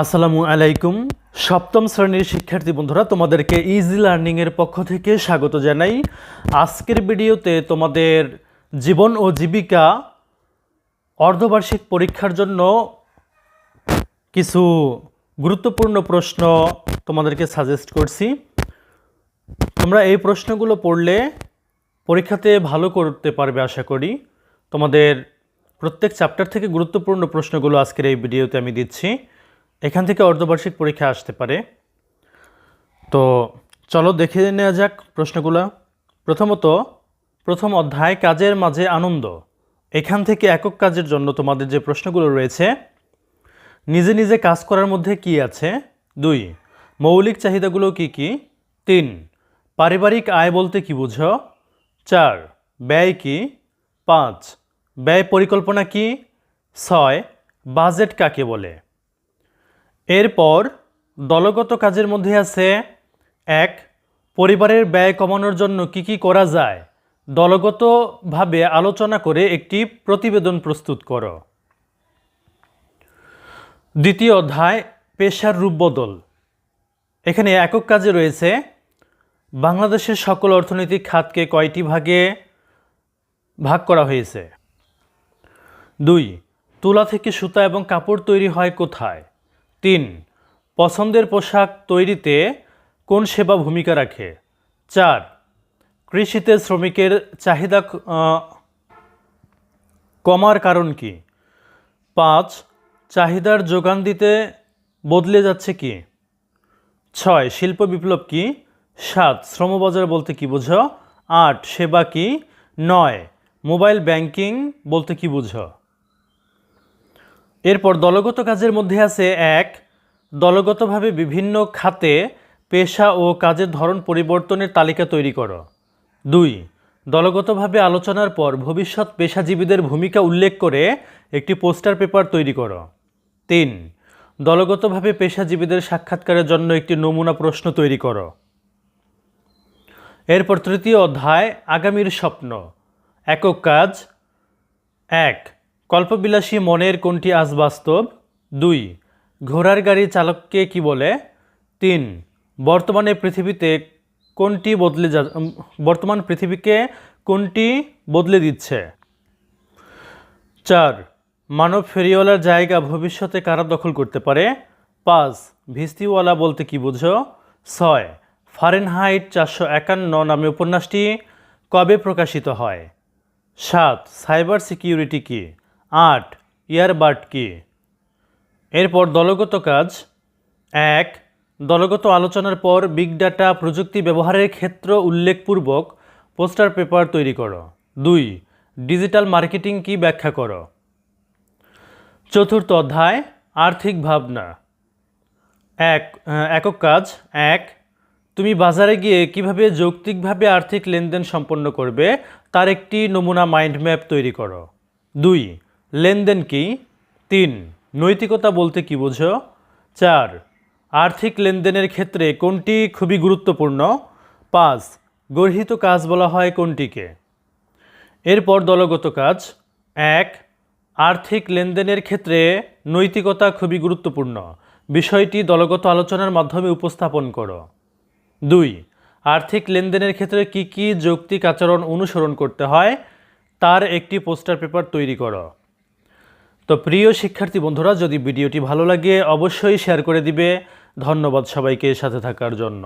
আসসালামু আলাইকুম। সপ্তম শ্রেণির শিক্ষার্থী বন্ধুরা, তোমাদেরকে ইজি লার্নিংয়ের পক্ষ থেকে স্বাগত জানাই। আজকের ভিডিওতে তোমাদের জীবন ও জীবিকা অর্ধবার্ষিক পরীক্ষার জন্য কিছু গুরুত্বপূর্ণ প্রশ্ন তোমাদেরকে সাজেস্ট করছি। তোমরা এই প্রশ্নগুলো পড়লে পরীক্ষাতে ভালো করতে পারবে আশা করি। তোমাদের প্রত্যেক চ্যাপ্টার থেকে গুরুত্বপূর্ণ প্রশ্নগুলো আজকের এই ভিডিওতে আমি দিচ্ছি। এখান থেকে অর্ধবার্ষিক পরীক্ষা আসতে পারে। তো চলো দেখে নেওয়া যাক প্রশ্নগুলো। প্রথমত, প্রথম অধ্যায়, কাজের মাঝে আনন্দ। এখান থেকে একক কাজের জন্য তোমাদের যে প্রশ্নগুলো রয়েছে, নিজে নিজে কাজ করার মধ্যে কি আছে? দুই, মৌলিক চাহিদাগুলো কি কি? তিন, পারিবারিক আয় বলতে কি বুঝো? চার, ব্যয় কি? পাঁচ, ব্যয় পরিকল্পনা কি? ছয়, বাজেট কাকে বলে? এরপর দলগত কাজের মধ্যে আছে, এক, পরিবারের ব্যয় কমানোর জন্য কি কি করা যায়? দলগতভাবে আলোচনা করে একটি প্রতিবেদন প্রস্তুত করো। দ্বিতীয় অধ্যায়, পেশার রূপবদল এখানে একক কাজে রয়েছে, বাংলাদেশের সকল অর্থনৈতিক খাতকে কয়টি ভাগে ভাগ করা হয়েছে? দুই, তুলা থেকে সুতা এবং কাপড় তৈরি হয় কোথায়? তিন, পছন্দের পোশাক তৈরিতে কোন সেবা ভূমিকা রাখে? চার, কৃষিতে শ্রমিকের চাহিদা কমার কারণ কি? পাঁচ, চাহিদার যোগান দিতে বদলে যাচ্ছে কি? ছয়, শিল্প বিপ্লব কি? সাত, শ্রমবাজার বলতে কি বুঝো? আট, সেবা কি? নয়, মোবাইল ব্যাংকিং বলতে কি বুঝো? এরপর দলগত কাজের মধ্যে আছে এক, দলগতভাবে বিভিন্ন খাতে পেশা ও কাজের ধরন পরিবর্তনের তালিকা তৈরি করো। দুই, দলগতভাবে আলোচনার পর ভবিষ্যৎ পেশাজীবীদের ভূমিকা উল্লেখ করে একটি পোস্টার পেপার তৈরি করো। তিন, দলগতভাবে পেশাজীবীদের সাক্ষাৎকারের জন্য একটি নমুনা প্রশ্ন তৈরি করো। এরপর তৃতীয় অধ্যায়, আগামীর স্বপ্ন। একক কাজ। এক কল্পবিলাসী মনের কোনটি আজ বাস্তব? দুই, ঘোড়ার গাড়ি চালককে কি বলে? তিন, বর্তমানে পৃথিবীতে কোনটি বদলে যা বর্তমান পৃথিবীকে কোনটি বদলে দিচ্ছে? চার, মানব ফেরিওয়ালার জায়গা ভবিষ্যতে কারা দখল করতে পারে? পাঁচ, ভিস্তিওয়ালা বলতে কি বুঝো? ছয়, ফারেনহাইট চারশো একান্ন নামে উপন্যাসটি কবে প্রকাশিত হয়? সাত, সাইবার সিকিউরিটি কি? আট, ইয়ারবাড কি? এরপর দলগত কাজ, এক, দলগত আলোচনার পর বিগ ডাটা প্রযুক্তি ব্যবহারের ক্ষেত্র উল্লেখপূর্বক পোস্টার পেপার তৈরি করো। দুই, ডিজিটাল মার্কেটিং কি ব্যাখ্যা করো? চতুর্থ অধ্যায়, আর্থিক ভাবনা। এক একক কাজ, এক, তুমি বাজারে গিয়ে কীভাবে যৌক্তিকভাবে আর্থিক লেনদেন সম্পন্ন করবে, তার একটি নমুনা মাইন্ড ম্যাপ তৈরি করো। দুই লেনদেন কি? তিন, নৈতিকতা বলতে কি বোঝো? চার, আর্থিক লেনদেনের ক্ষেত্রে কোনটি খুবই গুরুত্বপূর্ণ? পাঁচ, গর্হিত কাজ বলা হয় কোনটিকে? এরপর দলগত কাজ। এক, আর্থিক লেনদেনের ক্ষেত্রে নৈতিকতা খুবই গুরুত্বপূর্ণ। বিষয়টি দলগত আলোচনার মাধ্যমে উপস্থাপন করো। দুই, আর্থিক লেনদেনের ক্ষেত্রে কি কি যৌক্তিক আচরণ অনুসরণ করতে হয়? তার একটি পোস্টার পেপার তৈরি করো। তো প্রিয় শিক্ষার্থী বন্ধুরা, যদি ভিডিওটি ভালো লাগে, অবশ্যই শেয়ার করে দিবে। ধন্যবাদ সবাইকে সাথে থাকার জন্য।